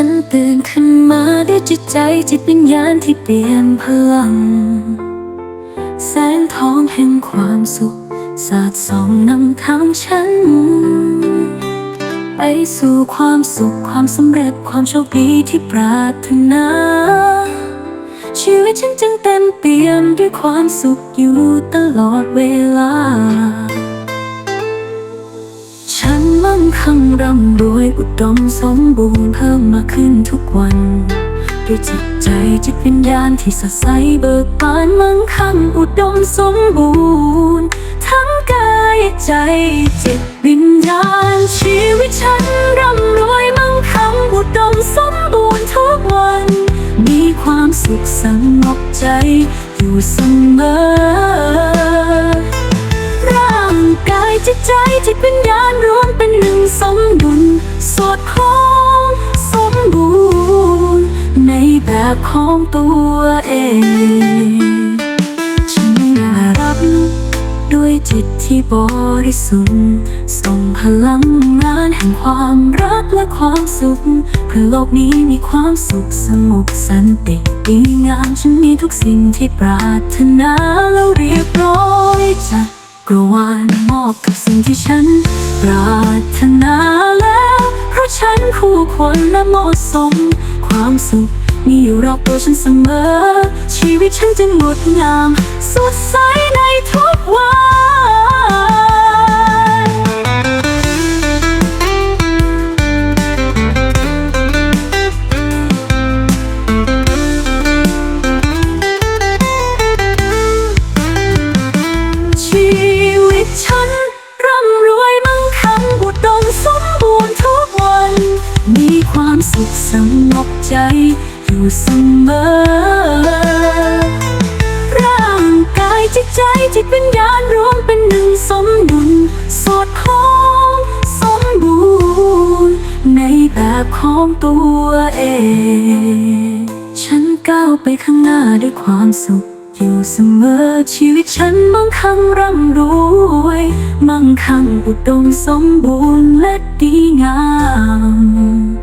ันตื่นขึ้นมาด้วยจิตใจจิตวิญญาณที่เปลี่ยนพลัง แสงทองแห่งความสุข สาดส่องนำทางฉัน ไปสู่ความสุขความสำเร็จความโชคดีที่ปรารถนา ชีวิตฉันจึงเต็มเปี่ยมด้วยความสุขอยู่ตลอดเวลา มั่งคั่งร่ำรวยอุดมสมบูรณ์เพิ่มมาขึ้นทุกวันด้วยจิตใจจิตวิญญาณที่สดใสเบิกบานมั่งคั่งอุดมสมบูรณ์ ทั้งกายใจจิตวิญญาณ ชีวิตฉันร่ำรวยมั่งคั่งอุดมสมบูรณ์ทุกวัน มีความสุขสงบใจอยู่เสมอ ร่างกายจิตใจจิตวิญญาณรวมเป็น สดคล้องสมบูรณ์ ในแบบของตัวเอง ฉันน่ารับด้วยจิตที่บริสุทธิ์ส่งพลังงานแห่งความรักและความสุข เพื่อโลกนี้มีความสุขสงบสันติดีงามฉันมีทุกสิ่งที่ปรารถนาแล้วเรียบร้อยจากกระวานมอบกับสิ่งที่ฉันปรารถนาแล้ว เพราะฉันคู่ควรและเหมาะสม ความสุขมีอยู่รอบตัวฉันเสมอ ชีวิตฉันจึงงดงาม สดใสใน มีความสุขสงบใจอยู่เสมอ ร่างกายจิตใจจิตวิญญาณรวมเป็นหนึ่งสมดุลสอดคล้องสมบูรณ์ ในแบบของตัวเอง ฉันก้าวไปข้างหน้าด้วยความสุข อยู่เสมอชีวิตฉันมั่งคั่งร่ำรวย งคั่งอุดมสมบูรณ์และดีงาม